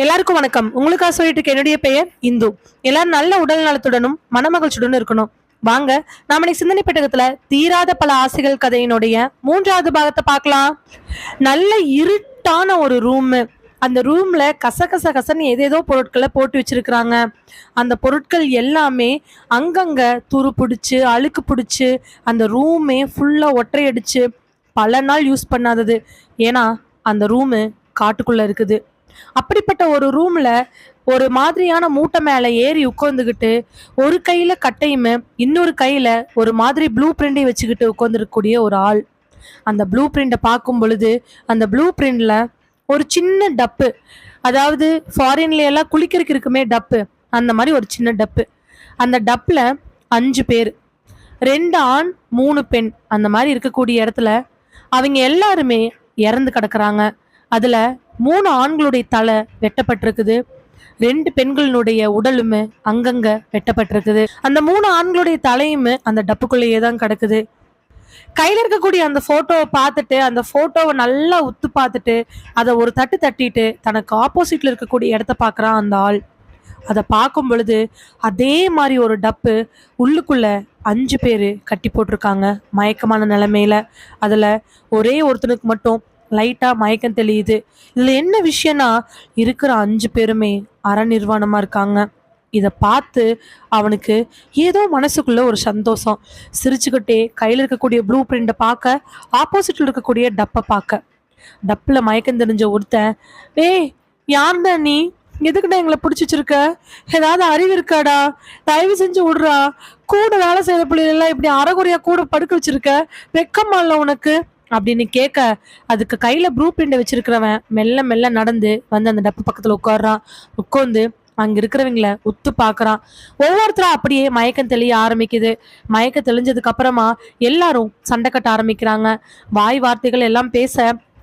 எல்லாருக்கும் வணக்கம். உங்களுக்காக சொல்லிட்டு என்னுடைய பெயர் இந்து. எல்லாரும் நல்ல உடல் நலத்துடனும் மனமகிழ்ச்சியுடனும் இருக்கணும். வாங்க நாம இன்னைக்கு சிந்தனை பெட்டகத்துல தீராத பல ஆசைகள் கதையினுடைய மூன்றாவது பாகத்தை பார்க்கலாம். நல்ல இருட்டான ஒரு ரூம் அந்த ரூம்ல கசகச கசன்னு ஏதேதோ பொருட்களை போட்டு வச்சிருக்கிறாங்க. அந்த பொருட்கள் எல்லாமே அங்கங்க துரு பிடிச்சு அழுக்கு பிடிச்சு அந்த ரூமே ஃபுல்லா ஒற்றையடிச்சு பல நாள் யூஸ் பண்ணாதது. ஏன்னா அந்த ரூமு காட்டுக்குள்ள இருக்குது. அப்படிப்பட்ட ஒரு ரூம்ல ஒரு மாதிரியான மூட்டை மேலே ஏறி உட்காந்துக்கிட்டு ஒரு கையில கட்டையும் இன்னொரு கையில ஒரு மாதிரி ப்ளூ பிரிண்டையும் வச்சுக்கிட்டு உட்காந்துருக்கக்கூடிய ஒரு ஆள். அந்த ப்ளூ பிரிண்டை பார்க்கும் பொழுது அந்த ப்ளூ பிரிண்ட்ல ஒரு சின்ன டப்பு அதாவது ஃபாரின்ல எல்லாம் குளிக்கிறதுக்கு இருக்குமே டப்பு அந்த மாதிரி ஒரு சின்ன டப்பு. அந்த டப்பில் அஞ்சு பேர் ரெண்டு ஆண் மூணு பெண் அந்த மாதிரி இருக்கக்கூடிய இடத்துல அவங்க எல்லாருமே இறந்து கிடக்குறாங்க. அதுல மூணு ஆண்களுடைய தலை வெட்டப்பட்டிருக்குது. ரெண்டு பெண்களினுடைய உடலுமே அங்கங்க வெட்டப்பட்டிருக்குது. அந்த மூணு ஆண்களுடைய தலையும் அந்த டப்புக்குள்ளேயே தான் கிடக்குது. கையில இருக்கக்கூடிய அந்த போட்டோவை பார்த்துட்டு அந்த போட்டோவை நல்லா உத்து பார்த்துட்டு அதை ஒரு தட்டு தட்டிட்டு தனக்கு ஆப்போசிட்ல இருக்கக்கூடிய இடத்த பார்க்குறான் அந்த ஆள். அதை பார்க்கும் பொழுது அதே மாதிரி ஒரு டப்பு உள்ளுக்குள்ள அஞ்சு பேர் கட்டி போட்டிருக்காங்க மயக்கமான நிலைமையில. அதுல ஒரே ஒருத்தனுக்கு மட்டும் லைட்டாக மயக்கம் தெளியுது. இதில் என்ன விஷயம்னா இருக்கிற அஞ்சு பேருமே அறநிர்வாணமாக இருக்காங்க. இதை பார்த்து அவனுக்கு ஏதோ மனசுக்குள்ள ஒரு சந்தோஷம். சிரிச்சுக்கிட்டே கையில் இருக்கக்கூடிய ப்ளூ பிரிண்ட்டை பார்க்க ஆப்போசிட்டில் இருக்கக்கூடிய டப்பை பார்க்க. டப்பில் மயக்கம் தெரிஞ்ச ஒருத்தன் ஏய் யார்டா நீ? எதுக்குடா எங்களை பிடிச்சி வச்சிருக்க? ஏதாவது அறிவு இருக்காடா? தயவு செஞ்சு விடுறா. கூட வேலை செய்கிற பிள்ளைகள்லாம் இப்படி அறகுறையாக கூட படுக்க வச்சிருக்க? வெக்கமா இல்லை உனக்கு? அப்படின்னு கேட்க அதுக்கு கையில் ப்ரூ பிரிண்டை வச்சிருக்கிறவன் மெல்ல மெல்ல நடந்து வந்து அந்த டப்பு பக்கத்தில் உட்காடுறான் உட்காந்து அங்க இருக்கிறவங்கள உத்து பாக்குறான் ஒவ்வொருத்தரா அப்படியே மயக்கம் தெளிய ஆரம்பிக்குது. மயக்கம் தெளிஞ்சதுக்கு அப்புறமா எல்லாரும் சண்டை கட்ட ஆரம்பிக்கிறாங்க. வாய் வார்த்தைகள் எல்லாம் பேச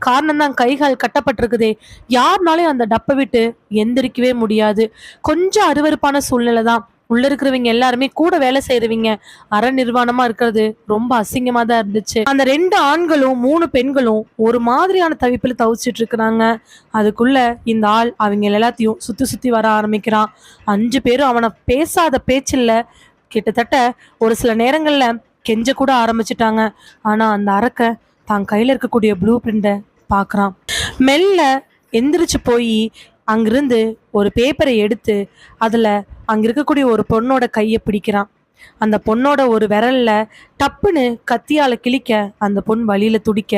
காரணம் தான் கைகால் கட்டப்பட்டிருக்குதே. யாருனாலையும் அந்த டப்பை விட்டு எந்திரிக்கவே முடியாது. கொஞ்சம் அருவருப்பான சூழ்நிலை தான் உள்ள இருக்கிறவங்க எல்லாருமே கூட வேலை செய்யறவங்க அற நிர்வாணமா இருக்கிறது ரொம்ப அசிங்கமா தான் இருந்துச்சு. அந்த ரெண்டு ஆண்களும் மூணு பெண்களும் ஒரு மாதிரியான தவிப்புல தவிச்சிட்டு இருக்கிறாங்க. அதுக்குள்ள இந்த ஆள் அவங்க எல்லாத்தையும் சுத்தி சுத்தி வர ஆரம்பிக்கிறான். அஞ்சு பேரும் அவனை பேசாத பேச்சில்ல கிட்டத்தட்ட ஒரு சில நேரங்கள்ல கெஞ்ச கூட ஆரம்பிச்சிட்டாங்க. ஆனா அந்த அரக்க தான் கையில இருக்கக்கூடிய ப்ளூ பிரிண்டை பார்க்குறான் மெல்ல எந்திரிச்சு போய் அங்கிருந்து ஒரு பேப்பரை எடுத்து அதுல அங்க இருக்கக்கூடிய ஒரு பொண்ணோட கையை பிடிக்கிறான். அந்த பொண்ணோட ஒரு விரல்ல டப்புன்னு கத்தியால கிழிக்க அந்த பொண் வழியில துடிக்க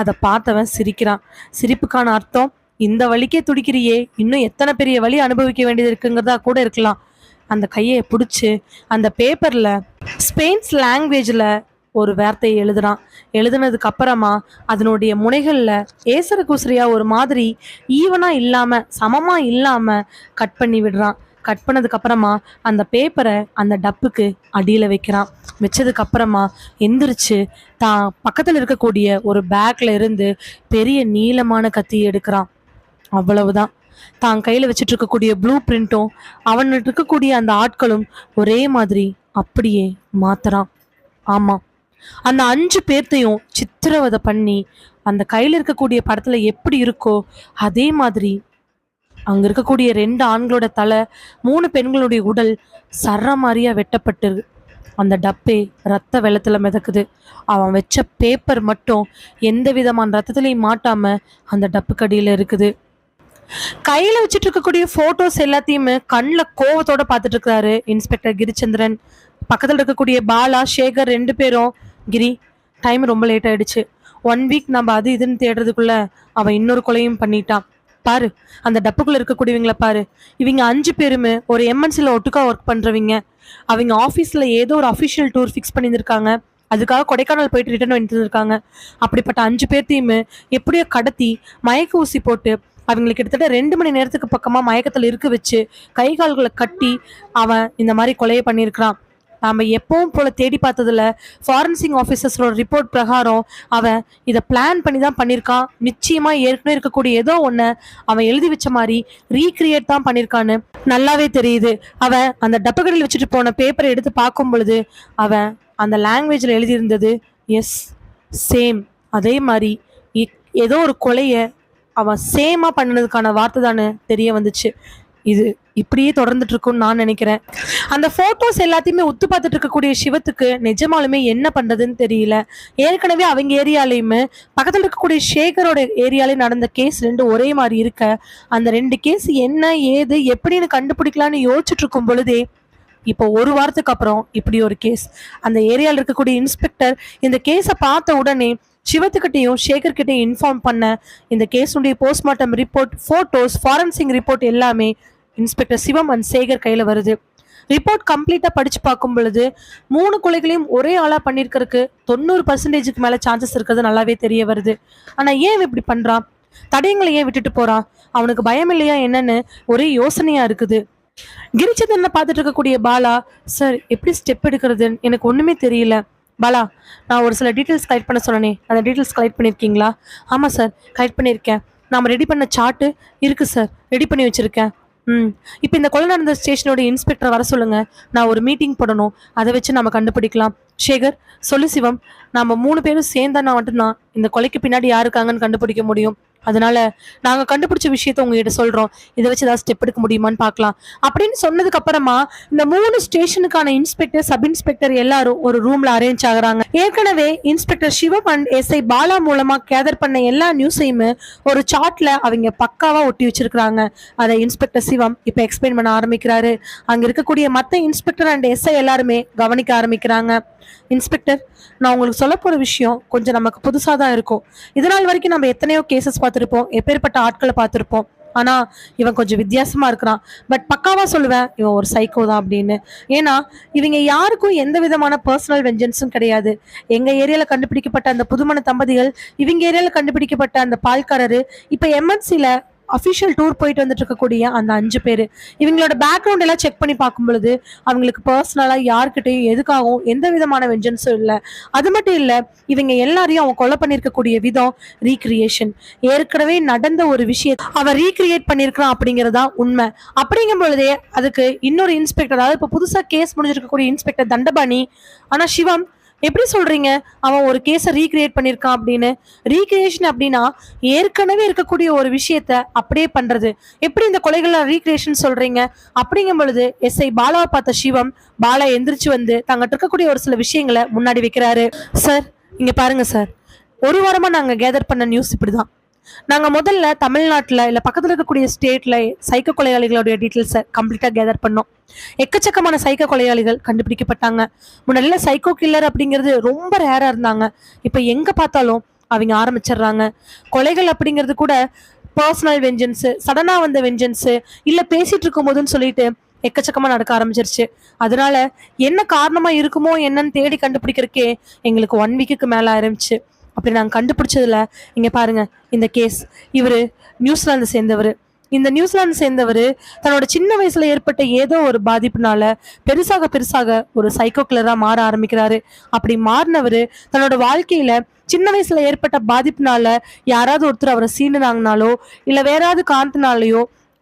அதை பார்த்தவன் சிரிக்கிறான். சிரிப்புக்கான அர்த்தம் இந்த வழிக்கே துடிக்கிறியே இன்னும் எத்தனை பெரிய வழி அனுபவிக்க வேண்டியது இருக்குங்கிறதா கூட இருக்கலாம். அந்த கையை பிடிச்சி அந்த பேப்பர்ல ஸ்பெயின்ஸ் லாங்குவேஜில் ஒரு வார்த்தையை எழுதுறான். எழுதுனதுக்கு அப்புறமா அதனுடைய முனைகளில் ஏசர குசரியா ஒரு மாதிரி ஈவனா இல்லாம சமமா இல்லாம கட் பண்ணி விடுறான். கட் பண்ணதுக்கு அப்புறமா அந்த பேப்பரை அந்த டப்புக்கு அடியில் வைக்கிறான். வச்சதுக்கு அப்புறமா எந்திரிச்சு தான் பக்கத்தில் இருக்கக்கூடிய ஒரு பேக்ல இருந்து பெரிய நீளமான கத்தி எடுக்கிறான். அவ்வளவுதான். தான் கையில் வச்சுட்டு இருக்கக்கூடிய ப்ளூ பிரிண்ட்டும் அவன்கிட்ட இருக்கக்கூடிய அந்த ஆட்களும் ஒரே மாதிரி அப்படியே மாத்துறான். ஆமாம் அந்த அஞ்சு பேர்த்தையும் சித்திரவதை பண்ணி அந்த கையில் இருக்கக்கூடிய படத்தில் எப்படி இருக்கோ அதே மாதிரி அங்க இருக்கக்கூடிய ரெண்டு ஆண்களோட தலை மூணு பெண்களுடைய உடல் சர்ற மாதிரியா வெட்டப்பட்டு அந்த டப்பே ரத்த வெள்ளத்துல மிதக்குது. அவன் வச்ச பேப்பர் மட்டும் எந்த விதமான ரத்தத்திலையும் மாட்டாம அந்த டப்பு இருக்குது. கையில வச்சுட்டு இருக்கக்கூடிய போட்டோஸ் எல்லாத்தையுமே கண்ணில் கோவத்தோட பார்த்துட்டு இருக்கிறாரு இன்ஸ்பெக்டர் கிரிச்சந்திரன். பக்கத்தில் இருக்கக்கூடிய பாலா சேகர் ரெண்டு பேரும் கிரி டைம் ரொம்ப லேட் ஆயிடுச்சு. ஒன் வீக் நம்ம அது இதுன்னு தேடுறதுக்குள்ள அவன் இன்னொரு கொலையும் பண்ணிட்டான். பாரு அந்த டப்புக்குள்ள இருக்கக்கூடியவங்களை பாரு. இவங்க அஞ்சு பேருமே ஒரு எம்என்சில ஒட்டுக்கா ஒர்க் பண்றவங்க. அவங்க ஆஃபீஸ்ல ஏதோ ஒரு அஃபிஷியல் டூர் ஃபிக்ஸ் பண்ணியிருக்காங்க அதுக்காக கொடைக்கானல் போயிட்டு ரிட்டர்ன் வந்துருக்காங்க அப்படிப்பட்ட அஞ்சு பேர்த்தையுமே எப்படியோ கடத்தி மயக்க ஊசி போட்டு அவங்களுக்கு கிட்டத்தட்ட ரெண்டு மணி நேரத்துக்கு பக்கமா மயக்கத்துல இருக்க வச்சு கை கால்களை கட்டி அவன் இந்த மாதிரி கொலையை பண்ணியிருக்கிறான். நாம் எப்பவும் போல தேடி பார்த்ததில் ஃபாரன்சிங் ஆஃபீஸர்ஸோட ரிப்போர்ட் பிரகாரம் அவன் இதை பிளான் பண்ணி தான் பண்ணியிருக்கான் நிச்சயமாக ஏற்கனவே இருக்கக்கூடிய ஏதோ ஒன்று அவன் எழுதி வச்ச மாதிரி ரீக்ரியேட் தான் பண்ணியிருக்கான்னு நல்லாவே தெரியுது. அவன் அந்த டப்பகடியில் வச்சுட்டு போன பேப்பரை எடுத்து பார்க்கும் பொழுது அவன் அந்த லாங்குவேஜில் எழுதியிருந்தது எஸ் சேம் அதே மாதிரி ஏதோ ஒரு கொலையை அவன் சேமாக பண்ணதுக்கான வார்த்தை தானே தெரிய வந்துச்சு. இது இப்படியே தொடர்ந்துட்டு இருக்கும்னு நான் நினைக்கிறேன். அந்த போட்டோஸ் எல்லாத்தையுமே உத்து பார்த்துட்டு இருக்கக்கூடிய சிவத்துக்கு நிஜமாலுமே என்ன பண்றதுன்னு தெரியல. ஏற்கனவே அவங்க ஏரியாலையுமே பக்கத்தில் இருக்கக்கூடிய சேகரோட ஏரியாலையும் நடந்த கேஸ் ரெண்டு ஒரே மாதிரி இருக்க. அந்த ரெண்டு கேஸ் என்ன ஏது எப்படின்னு கண்டுபிடிக்கலான்னு யோசிச்சுட்டு இருக்கும் பொழுதே இப்போ ஒரு வாரத்துக்கு அப்புறம் இப்படி ஒரு கேஸ் அந்த ஏரியாவில் இருக்கக்கூடிய இன்ஸ்பெக்டர் இந்த கேஸை பார்த்த உடனே சிவத்துக்கிட்டையும் சேகர்கிட்டையும் இன்ஃபார்ம் பண்ண இந்த கேஸுடைய postmortem report photos forensic report எல்லாமே இன்ஸ்பெக்டர் சிவம் அண்ட் சேகர் கையில் வருது. ரிப்போர்ட் கம்ப்ளீட்டாக படித்து பார்க்கும் பொழுது மூணு கொலைகளையும் ஒரே ஆளாக பண்ணியிருக்கிறதுக்கு தொண்ணூறு பர்சன்டேஜுக்கு மேலே சான்சஸ் இருக்கிறது நல்லாவே தெரிய வருது. ஆனால் ஏன் இப்படி பண்ணுறான் தடயங்களை ஏன் விட்டுட்டு போகிறான் அவனுக்கு பயம் இல்லையா என்னன்னு ஒரே யோசனையாக இருக்குது. கிரிச்சந்திரனை பார்த்துட்டு இருக்கக்கூடிய பாலா சார் எப்படி ஸ்டெப் எடுக்கிறதுன்னு எனக்கு ஒன்றுமே தெரியல. பாலா நான் ஒரு சில டீட்டெயில்ஸ் கலெக்ட் பண்ண சொன்னனே. அந்த டீட்டெயில்ஸ் கலெக்ட் பண்ணியிருக்கீங்களா ஆமாம் சார் கலெக்ட் பண்ணியிருக்கேன் நாம் ரெடி பண்ண சார்ட்டு இருக்குது சார் ரெடி பண்ணி வச்சுருக்கேன். ம். இப்போ இந்த கொலை நடந்த ஸ்டேஷனோட இன்ஸ்பெக்டர் வர சொல்லுங்க. நான் ஒரு மீட்டிங் போடணும். அதை வச்சு நம்ம கண்டுபிடிக்கலாம். சேகர் சொல்லு சிவம். நம்ம மூணு பேரும் சேர்ந்தானா மட்டும்தான் இந்த கொலைக்கு பின்னாடி யாருக்காங்கன்னு கண்டுபிடிக்க முடியும். அதனால நாங்கள் கண்டுபிடிச்ச விஷயத்த உங்ககிட்ட சொல்கிறோம் இதை வச்சு ஏதாவது ஸ்டெப் எடுக்க முடியுமான்னு பார்க்கலாம். அப்படின்னு சொன்னதுக்கு அப்புறமா இந்த மூணு ஸ்டேஷனுக்கான இன்ஸ்பெக்டர் சப் இன்ஸ்பெக்டர் எல்லாரும் ஒரு ரூம்ல அரேஞ்ச் ஆகுறாங்க. ஏற்கனவே inspector Sivam and SI Bala மூலமா கேதர் பண்ண எல்லா நியூஸையுமே ஒரு சார்ட்ல அவங்க பக்காவா ஒட்டி வச்சிருக்கிறாங்க. அதை இன்ஸ்பெக்டர் சிவம் இப்போ எக்ஸ்பிளைன் பண்ண ஆரம்பிக்கிறாரு. அங்க இருக்கக்கூடிய மற்ற இன்ஸ்பெக்டர் அண்ட் எஸ்ஐ எல்லாருமே கவனிக்க ஆரம்பிக்கிறாங்க. இன்ஸ்பெக்டர் நான் உங்களுக்கு சொல்ல போகிற விஷயம் கொஞ்சம் நமக்கு புதுசாக தான் இருக்கும். இதனால் வரைக்கும் நம்ம எத்தனையோ கேசஸ் பார்த்துருப்போம். எப்பேற்பட்ட ஆட்களை பார்த்துருப்போம். ஆனால் இவன் கொஞ்சம் வித்தியாசமாக இருக்கிறான். பட் பக்காவாக சொல்லுவேன் இவன் ஒரு சைக்கோ தான் அப்படின்னு. ஏன்னா இவங்க யாருக்கும் எந்த விதமான பர்சனல் வெஞ்சன்ஸும் கிடையாது. எங்கள் ஏரியாவில் கண்டுபிடிக்கப்பட்ட அந்த புதுமண தம்பதிகள் இவங்க ஏரியாவில் கண்டுபிடிக்கப்பட்ட அந்த பால்காரரு இப்போ எம்என்சியில் அஃபிஷியல் டூர் போயிட்டு வந்துட்டு இருக்கக்கூடிய அந்த அஞ்சு பேர். இவங்களோட பேக்ரவுண்ட் எல்லாம் செக் பண்ணி பார்க்கும் பொழுது அவங்களுக்கு பர்சனலாக யார்கிட்டையும் எதுக்காகவும் எந்த விதமான வெஞ்சன்ஸும் இல்லை. அது மட்டும் இல்லை இவங்க எல்லாரையும் அவன் கொலை பண்ணியிருக்கக்கூடிய விதம் ரீக்ரியேஷன் ஏற்கனவே நடந்த ஒரு விஷயம் அவன் ரீக்ரியேட் பண்ணியிருக்கிறான் அப்படிங்கிறதா உண்மை. அப்படிங்கும் பொழுதே அதுக்கு இன்னொரு இன்ஸ்பெக்டர் அதாவது இப்போ புதுசாக கேஸ் முடிஞ்சிருக்கக்கூடிய இன்ஸ்பெக்டர் தண்டபாணி ஆனால் சிவம் எப்படி சொல்றீங்க? அவன் ஒரு கேஸை ரீக்ரியேட் பண்ணியிருக்கான் அப்படின்னு. ரீக்ரியேஷன் அப்படின்னா ஏற்கனவே இருக்கக்கூடிய ஒரு விஷயத்த அப்படியே பண்றது. எப்படி இந்த கொலைகளை ரீக்ரியேஷன் சொல்றீங்க? அப்படிங்கும் பொழுது எஸ்ஐ பாலாவை பார்த்த சிவம் பாலா எந்திரிச்சு வந்து தங்கிட்ட இருக்கக்கூடிய ஒரு சில விஷயங்களை முன்னாடி வைக்கிறாரு. சார் இங்க பாருங்க சார். ஒரு வாரமா நாங்க கேதர் பண்ண நியூஸ் இப்படிதான். நாங்கள் முதல்ல தமிழ்நாட்டில் இல்லை பக்கத்தில் இருக்கக்கூடிய ஸ்டேட்டில் சைக்க கொலையாளிகளுடைய டீட்டெயில்ஸை கம்ப்ளீட்டாக கேதர் பண்ணோம். எக்கச்சக்கமான சைக்க கொலையாளிகள் கண்டுபிடிக்கப்பட்டாங்க. முன்னாடியில் சைக்கோ கில்லர் அப்படிங்கிறது ரொம்ப ரேராக இருந்தாங்க. இப்போ எங்கே பார்த்தாலும் அவங்க ஆரம்பிச்சிடுறாங்க. கொலைகள் அப்படிங்கிறது கூட பர்சனல் வெஞ்சன்ஸு சடனாக வந்த வெஞ்சன்ஸு இல்லை பேசிகிட்டு இருக்கும் போதுன்னு சொல்லிட்டு எக்கச்சக்கமாக நடக்க ஆரம்பிச்சிருச்சு. அதனால என்ன காரணமாக இருக்குமோ என்னன்னு தேடி கண்டுபிடிக்கிறக்கே எங்களுக்கு ஒன் வீக்குக்கு மேலே ஆரம்பிச்சு. அப்படி நாங்கள் கண்டுபிடிச்சதில் இங்கே பாருங்கள் இந்த கேஸ் இவர் நியூசிலாந்து சேர்ந்தவர். இந்த நியூசிலாந்து சேர்ந்தவர் தன்னோட சின்ன வயசுல ஏற்பட்ட ஏதோ ஒரு பாதிப்புனால பெருசாக பெருசாக ஒரு சைக்கோ கிளரா மாற ஆரம்பிக்கிறாரு. அப்படி மாறினவர் தன்னோட வாழ்க்கையில சின்ன வயசுல ஏற்பட்ட பாதிப்புனால யாராவது ஒருத்தர் அவரை சீண்டுனாங்கனாலோ இல்லை வேற ஏதாவது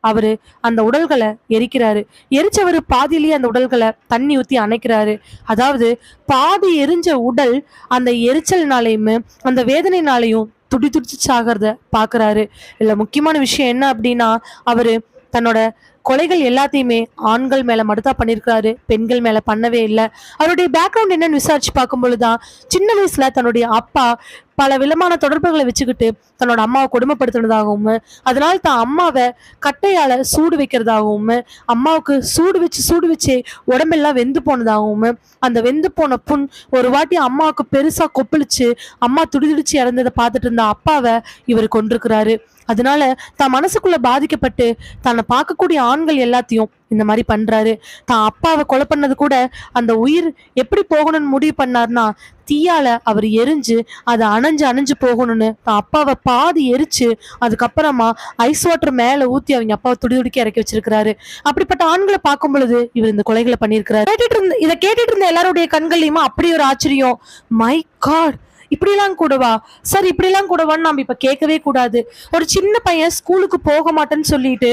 அவரு அந்த உடல்களை எரிக்கிறாரு. எரிச்சவர் பாதியிலேயே அந்த உடல்களை தண்ணி ஊத்தி அணைக்கிறாரு. அதாவது பாதி எரிஞ்ச உடல் அந்த எரிச்சல்னாலையுமே அந்த வேதனைனாலையும் துடி துடிச்சு சாகிறத பாக்குறாரு. இல்ல முக்கியமான விஷயம் என்ன அப்படின்னா அவரு தன்னோட கொலைகள் எல்லாத்தையுமே ஆண்கள் மேல மட்டும்தான் பண்ணியிருக்காரு பெண்கள் மேல பண்ணவே இல்லை. அவருடைய பேக்ரவுண்ட் என்னன்னு விசாரிச்சு பார்க்கும் தான் சின்ன வயசுல தன்னுடைய அப்பா பல விதமான தொடர்புகளை வச்சுக்கிட்டு தன்னோட அம்மாவை கொடுமைப்படுத்தினதாகவும் அதனால தான் அம்மாவை கட்டையால சூடு வைக்கிறதாகவும் அம்மாவுக்கு சூடு வச்சு சூடு வச்சு உடம்பெல்லாம் வெந்து போனதாகவும் அந்த வெந்து போன புண் ஒரு வாட்டி அம்மாவுக்கு பெருசா கொப்பளிச்சு அம்மா துடிதுடிச்சு இறந்ததை பார்த்துட்டு இருந்த அப்பாவை இவர் கொண்டிருக்கிறாரு அதனால தான் மனசுக்குள்ள பாதிக்கப்பட்டு தன்னை பார்க்கக்கூடிய ஆண்கள் எல்லாத்தையும் இந்த மாதிரி பண்றாரு. தான் அப்பாவை கொலை பண்ணது கூட அந்த உயிர் எப்படி போகணும்னு முடிவு பண்ணார்னா தீயால அவர் எரிஞ்சு அதை அணைஞ்சு அணைஞ்சு போகணும்னு தான் அப்பாவை பாதி எரிச்சு அதுக்கப்புறமா ஐஸ் வாட்டர் மேல ஊத்தி அவங்க அப்பாவை துடி துடிக்க இறக்கி வச்சிருக்கிறாரு. அப்படிப்பட்ட ஆண்களை பார்க்கும் பொழுது இவர் இந்த கொலைகளை பண்ணியிருக்கிறாரு. கேட்டுட்டு இருந்த இதை கேட்டுட்டு இருந்த எல்லாருடைய கண்கள்லயுமா அப்படி ஒரு ஆச்சரியம். மை காட் இப்படிலாம் கூடவா சார் இப்படிலாம் கூடவான்னு நம்ம இப்ப கேட்கவே கூடாது. ஒரு சின்ன பையன் ஸ்கூலுக்கு போக மாட்டேன்னு சொல்லிட்டு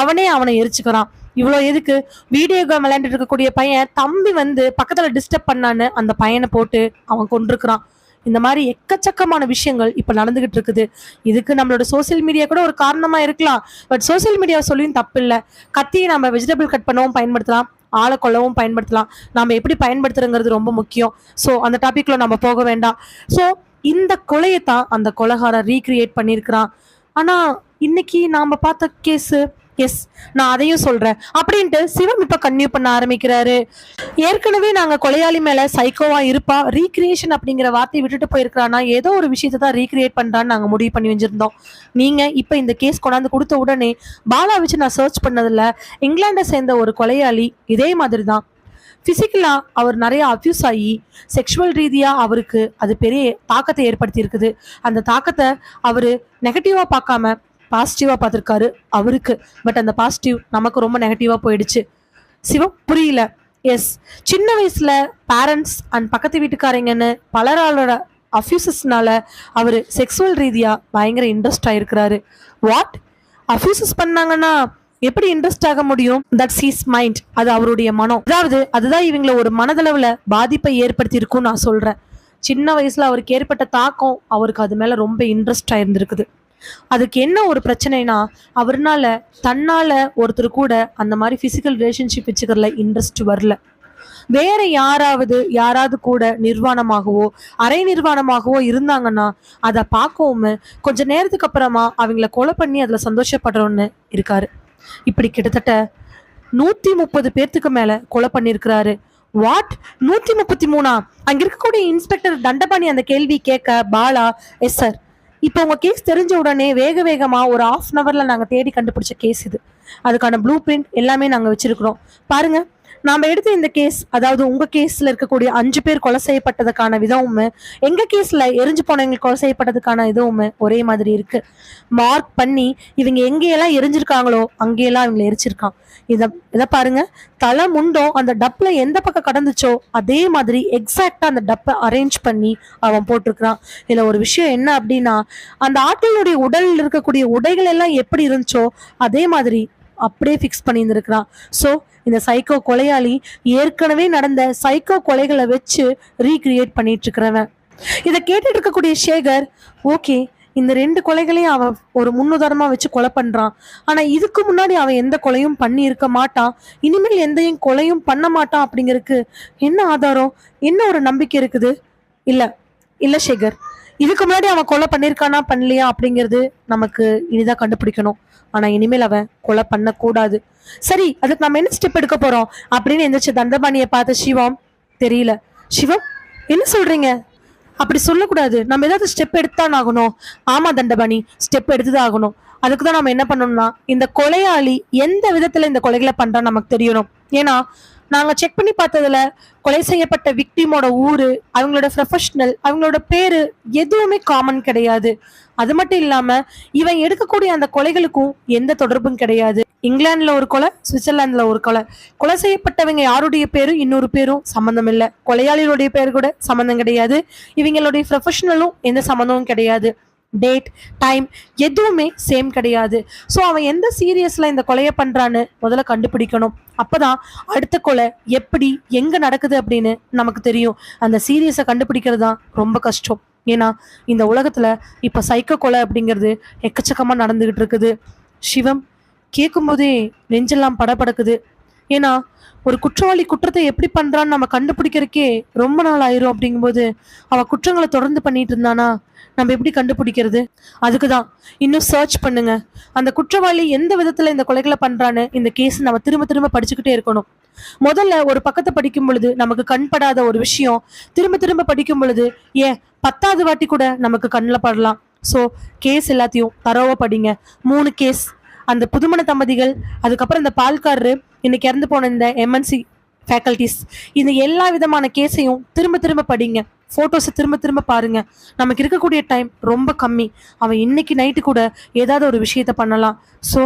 அவனே அவனை எரிச்சுக்கிறான். இவ்வளோ எதுக்கு? வீடியோ கேம் விளையாண்டுட்டு இருக்கக்கூடிய பையன் தம்பி வந்து பக்கத்தில் டிஸ்டர்ப் பண்ணான்னு அந்த பையனை போட்டு அவன் கொண்டிருக்கிறான் இந்த மாதிரி எக்கச்சக்கமான விஷயங்கள் இப்போ நடந்துகிட்டு இருக்குது. இதுக்கு நம்மளோட சோஷியல் மீடியா கூட ஒரு காரணமாக இருக்கலாம். பட் சோஷியல் மீடியா சொல்லியும் தப்பு இல்லை கத்தியை நம்ம வெஜிடபிள் கட் பண்ணவும் பயன்படுத்தலாம். ஆளை கொல்லவும் பயன்படுத்தலாம். நாம் எப்படி பயன்படுத்துறோங்கிறது ரொம்ப முக்கியம். ஸோ அந்த டாபிக்ல நம்ம போக வேண்டாம். ஸோ இந்த கொலையை தான் அந்த கொலைகாரன் ரீக்ரியேட் பண்ணியிருக்கிறான். ஆனா இன்னைக்கு நாம பார்த்த கேஸு எஸ் நான் அதையும் சொல்றேன். அப்படின்ட்டு சிவம் இப்ப கன்யூ பண்ண ஆரம்பிக்கிறாரு. ஏற்கனவே நாங்க கொலையாளி மேல சைக்கோவா இருப்பா. ரீக்ரியேஷன் அப்படிங்கிற வார்த்தையை விட்டுட்டு போயிருக்கிறானா ஏதோ ஒரு விஷயத்தை தான் ரீக்ரியேட் பண்றான்னு நாங்க முடிவு பண்ணி வச்சிருந்தோம். நீங்க இப்ப இந்த கேஸ் கொண்டாந்து கொடுத்த உடனே பாலா வச்சு நான் சர்ச் பண்ணதுல இங்கிலாண்டை சேர்ந்த ஒரு கொலையாளி இதே மாதிரி தான் ஃபிசிக்கலாக அவர் நிறைய அப்யூஸ் ஆகி செக்ஷுவல் ரீதியாக அவருக்கு அது பெரிய தாக்கத்தை ஏற்படுத்தி இருக்குது அந்த தாக்கத்தை அவர் நெகட்டிவாக பார்க்காம பாசிட்டிவாக பார்த்துருக்காரு அவருக்கு. பட் அந்த பாசிட்டிவ் நமக்கு ரொம்ப நெகட்டிவாக போயிடுச்சு. சிவம் புரியல. எஸ் சின்ன வயசில் பேரண்ட்ஸ் அண்ட் பக்கத்து வீட்டுக்காரங்கன்னு பலராளோட அஃப்யூசஸ்னால அவர் செக்ஸுவல் ரீதியாக பயங்கர இன்ட்ரெஸ்ட் ஆகிருக்கிறாரு வாட் அஃப்யூசஸ் பண்ணாங்கன்னா எப்படி இன்ட்ரெஸ்ட் ஆக முடியும்? தட்ஸ் ஹீஸ் மைண்ட் அது அவருடைய மனம். அதாவது அதுதான் இவங்களை ஒரு மனதளவில் பாதிப்பை ஏற்படுத்தி நான் சொல்கிறேன் சின்ன வயசில் அவருக்கு ஏற்பட்ட தாக்கம் அவருக்கு அது மேலே ரொம்ப இன்ட்ரெஸ்ட் ஆயிருந்திருக்குது. அதுக்கு என்ன ஒரு பிரச்சனைனா அவர்னால தன்னால ஒருத்தர் கூட அந்த மாதிரி பிசிக்கல் ரிலேஷன்ஷிப் வச்சுக்கிறதுல இன்ட்ரெஸ்ட் வரல. வேற யாராவது யாராவது கூட நிர்வாணமாகவோ அரை நிர்வாணமாகவோ இருந்தாங்கன்னா அதை பார்க்கவும் கொஞ்ச நேரத்துக்கு அப்புறமா அவங்கள கொலை பண்ணி அதில் சந்தோஷப்படுறோன்னு இருக்காரு. இப்படி கிட்டத்தட்ட நூற்றி முப்பது பேர்த்துக்கு மேலே கொலை பண்ணியிருக்கிறாரு வாட் நூற்றி முப்பத்தி மூணா? அங்கே இருக்கக்கூடிய இன்ஸ்பெக்டர் தண்டபாணி அந்த கேள்வி கேட்க பாலா எஸ் சார் இப்போ உங்கள் கேஸ் தெரிஞ்ச உடனே வேக வேகமாக ஒரு ஆஃப் அன் அவரில் நாங்கள் தேடி கண்டுபிடிச்ச கேஸ் இது. அதுக்கான ப்ளூ பிரிண்ட் எல்லாமே நாங்கள் வச்சுருக்குறோம். பாருங்கள் நாம எடுத்த இந்த கேஸ் அதாவது உங்க கேஸ்ல இருக்கக்கூடிய அஞ்சு பேர் கொலை செய்யப்பட்டதுக்கான விதமும் எங்க கேஸ்ல எரிஞ்சு போனவங்களுக்கு கொலை செய்யப்பட்டதுக்கான இதுவும் ஒரே மாதிரி இருக்கு. மார்க் பண்ணி இவங்க எங்கேயெல்லாம் எரிஞ்சிருக்காங்களோ அங்கேயெல்லாம் இவங்களை எரிச்சிருக்கான். இத இதை பாருங்க. தலை முண்டோ அந்த டப்ல எந்த பக்கம் கடந்துச்சோ அதே மாதிரி எக்ஸாக்டா அந்த டப்பை அரேஞ்ச் பண்ணி அவன் போட்டிருக்கிறான். இதுல ஒரு விஷயம் என்ன அப்படின்னா அந்த ஆட்களுடைய உடலில் இருக்கக்கூடிய உடைகள் எல்லாம் எப்படி இருந்துச்சோ அதே மாதிரி அப்படியே ஃபிக்ஸ் பண்ணியிருந்திருக்கிறான். ஸோ இந்த சைக்கோ கொலையாளி ஏற்கனவே நடந்த சைக்கோ கொலைகளை வச்சு ரீக்ரியேட் பண்ணிட்டு இருக்கிறவன் இதை கேட்டுட்டு இருக்கக்கூடிய சேகர் ஓகே இந்த ரெண்டு கொலைகளையும் அவன் ஒரு முன்னுதாரணமா வச்சு கொலை பண்றான். ஆனா இதுக்கு முன்னாடி அவன் எந்த கொலையும் பண்ணி இருக்க மாட்டான். இனிமேல் எந்தையும் கொலையும் பண்ண மாட்டான் அப்படிங்கிறதுக்கு என்ன ஆதாரம்? என்ன ஒரு நம்பிக்கை இருக்குது? இல்ல இல்ல சேகர். இதுக்கு முன்னாடி அவன் கொலை பண்ணியிருக்கானா பண்ணலையா அப்படிங்கிறது நமக்கு இனிதான் கண்டுபிடிக்கணும். ஆனால் இனிமேல் அவன் கொலை பண்ணக்கூடாது. சரி அதுக்கு நம்ம என்ன ஸ்டெப் எடுக்க போகிறோம் அப்படின்னு எந்திரிச்சு தண்டபாணியை பார்த்த சிவம் தெரியல. சிவம் என்ன சொல்கிறீங்க அப்படி சொல்லக்கூடாது. நம்ம ஏதாவது ஸ்டெப் எடுத்தான் ஆகணும். ஆமாம் தண்டபாணி ஸ்டெப் எடுத்துதான் ஆகணும். அதுக்கு தான் நம்ம என்ன பண்ணணும்னா இந்த கொலையாளி எந்த விதத்தில் இந்த கொலைகளை பண்ணுறான்னு நமக்கு தெரியணும். ஏன்னா நாங்க செக் பண்ணி பார்த்ததுல கொலை செய்யப்பட்ட விக்டிமோட ஊரு அவங்களோட ப்ரொஃபஷனல் அவங்களோட பேரு எதுவுமே காமன் கிடையாது. அது மட்டும் இல்லாம இவன் எடுக்கக்கூடிய அந்த கொலைகளுக்கும் எந்த தொடர்பும் கிடையாது. இங்கிலாந்துல ஒரு கொலை சுவிட்சர்லாந்துல ஒரு கொலை. கொலை செய்யப்பட்டவங்க யாருடைய பேரும் இன்னொரு பேரும் சம்மந்தம் இல்லை. கொலையாளிகளுடைய பேர் கூட சம்மந்தம் கிடையாது. இவங்களுடைய ப்ரொஃபஷனலும் எந்த சம்மந்தமும் கிடையாது. டேட் டைம் எதுவுமே சேம் கிடையாது. ஸோ அவன் எந்த சீரியஸில் இந்த கொலையை பண்ணுறான்னு முதல்ல கண்டுபிடிக்கணும். அப்போதான் அடுத்த கொலை எப்படி எங்கே நடக்குது அப்படின்னு நமக்கு தெரியும். அந்த சீரியஸை கண்டுபிடிக்கிறது தான் ரொம்ப கஷ்டம். ஏன்னா இந்த உலகத்தில் இப்போ சைக்கோ கொலை அப்படிங்கிறது எக்கச்சக்கமாக நடந்துக்கிட்டு இருக்குது. சிவம் கேட்கும்போதே நெஞ்செல்லாம் படபடக்குது. ஏன்னா ஒரு குற்றவாளி குற்றத்தை எப்படி பண்றான்னு நம்ம கண்டுபிடிக்கிறதுக்கே ரொம்ப நாள் ஆயிரும் அப்படிங்கும்போது அவ குற்றங்களை தொடர்ந்து பண்ணிட்டு இருந்தானா? நம்ம எப்படி கண்டுபிடிக்கிறது? அதுக்கு தான் இன்னும் சர்ச் பண்ணுங்க. அந்த குற்றவாளி எந்த விதத்துல இந்த கொலைகளை பண்றான்னு இந்த கேஸ் நம்ம திரும்ப திரும்ப படிச்சுக்கிட்டே இருக்கணும். முதல்ல ஒரு பக்கத்தை படிக்கும் பொழுது நமக்கு கண்படாத ஒரு விஷயம் திரும்ப திரும்ப படிக்கும் பொழுது ஏன் பத்தாவது வாட்டி கூட நமக்கு கண்ணில் படலாம். ஸோ கேஸ் எல்லாத்தையும் தரோவா படிங்க. மூணு கேஸ் அந்த புதுமண தம்பதிகள் அதுக்கப்புறம் இந்த பால்காரரு இன்னைக்கு இறந்து போன இந்த எம்என்சி ஃபேக்கல்டிஸ் இந்த எல்லா விதமான கேஸையும் திரும்ப திரும்ப படிங்க. ஃபோட்டோஸை திரும்ப திரும்ப பாருங்க. நமக்கு இருக்கக்கூடிய டைம் ரொம்ப கம்மி. அவன் இன்னைக்கு நைட்டு கூட ஏதாவது ஒரு விஷயத்த பண்ணலாம். ஸோ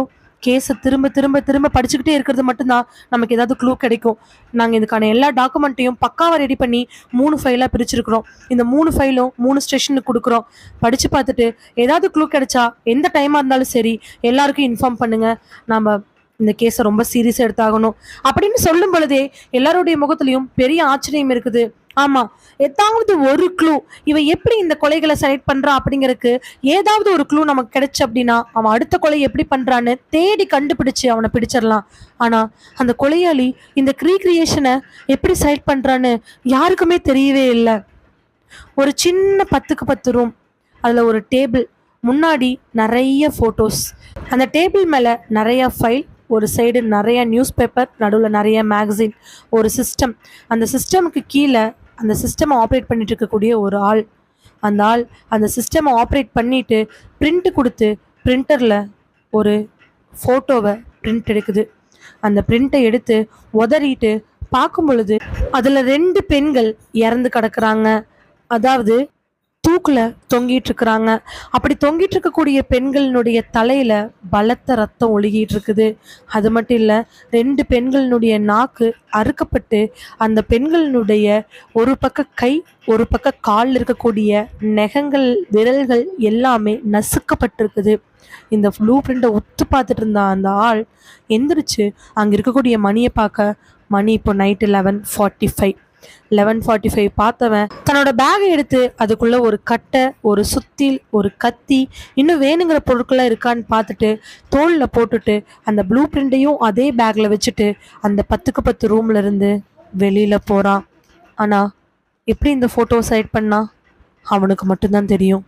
கேஸை திரும்ப திரும்ப திரும்ப படிச்சுக்கிட்டே இருக்கிறது மட்டும்தான் நமக்கு ஏதாவது க்ளூ கிடைக்கும். நாங்கள் இதுக்கான எல்லா டாக்குமெண்ட்டையும் பக்காவாக ரெடி பண்ணி மூணு ஃபைலாக பிரிச்சிருக்கிறோம். இந்த மூணு ஃபைலும் மூணு ஸ்டேஷனுக்கு கொடுக்குறோம். படித்து பார்த்துட்டு ஏதாவது க்ளூ கிடைச்சா எந்த டைமாக இருந்தாலும் சரி எல்லாருக்கும் இன்ஃபார்ம் பண்ணுங்கள் நம்ம இந்த கேஸை ரொம்ப சீரியஸாக எடுத்தாகணும். அப்படின்னு சொல்லும் பொழுதே எல்லாருடைய முகத்துலையும் பெரிய ஆச்சரியம் இருக்குது. ஆமா. ஏதாவது ஒரு க்ளூ இவன் எப்படி இந்த கொலைகளை செலக்ட் பண்ணுறான் அப்படிங்கறதுக்கு ஏதாவது ஒரு க்ளூ நமக்கு கிடைச்சு அப்படின்னா அவன் அடுத்த கொலை எப்படி பண்றான்னு தேடி கண்டுபிடிச்சு அவனை பிடிச்சிடலாம். ஆனா அந்த கொலையாளி இந்த ரீக்ரியேஷனை எப்படி செலக்ட் பண்றான்னு யாருக்குமே தெரியவே இல்லை. ஒரு சின்ன பத்துக்கு பத்து ரூம் அதில் ஒரு டேபிள் முன்னாடி நிறைய ஃபோட்டோஸ் அந்த டேபிள் மேலே நிறைய ஃபைல் ஒரு சைடு நிறைய நியூஸ் பேப்பர் நடுவில் நிறைய மேகசின் ஒரு சிஸ்டம் அந்த சிஸ்டமுக்கு கீழே அந்த சிஸ்டமை ஆப்ரேட் பண்ணிட்டு இருக்கக்கூடிய ஒரு ஆள். அந்த ஆள் அந்த சிஸ்டமை ஆப்ரேட் பண்ணிட்டு பிரிண்ட் கொடுத்து பிரிண்டரில் ஒரு ஃபோட்டோவை பிரிண்ட் எடுக்குது. அந்த பிரிண்ட்டை எடுத்து உதறிட்டு பார்க்கும் பொழுது அதில் ரெண்டு பெண்கள் இறந்து கிடக்குறாங்க. அதாவது தூக்குல தொங்கிட்டு இருக்கிறாங்க அப்படி தொங்கிட்டு இருக்கக்கூடிய பெண்களினுடைய தலையில பலத்த ரத்தம் ஒழுகிட்டு இருக்குது அது மட்டும் இல்ல ரெண்டு பெண்களினுடைய நாக்கு அறுக்கப்பட்டு அந்த பெண்களினுடைய ஒரு பக்க கை ஒரு பக்க கால் இருக்கக்கூடிய நெகங்கள் விரல்கள் எல்லாமே நசுக்கப்பட்டிருக்குது. இந்த ப்ளூ பிரிண்டை உத்து பார்த்துட்டு இருந்த அந்த ஆள் எந்திரிச்சு அங்கே இருக்கக்கூடிய மணியை பார்க்க மணி இப்போ night eleven forty five eleven forty five பார்த்தவன் தன்னோட பேகை எடுத்து அதுக்குள்ள ஒரு கட்டை ஒரு சுத்தில் ஒரு கத்தி இன்னும் வேணுங்கிற பொருட்கள்லாம் இருக்கான்னு பார்த்துட்டு தோளில் போட்டுட்டு அந்த ப்ளூ பிரிண்ட்டையும் அதே பேக்கில் வச்சுட்டு அந்த பத்துக்கு பத்து ரூம்ல இருந்து வெளியில் போகிறான் ஆனால் எப்படி இந்த ஃபோட்டோ சைட் பண்ணா? அவனுக்கு மட்டும்தான் தெரியும்.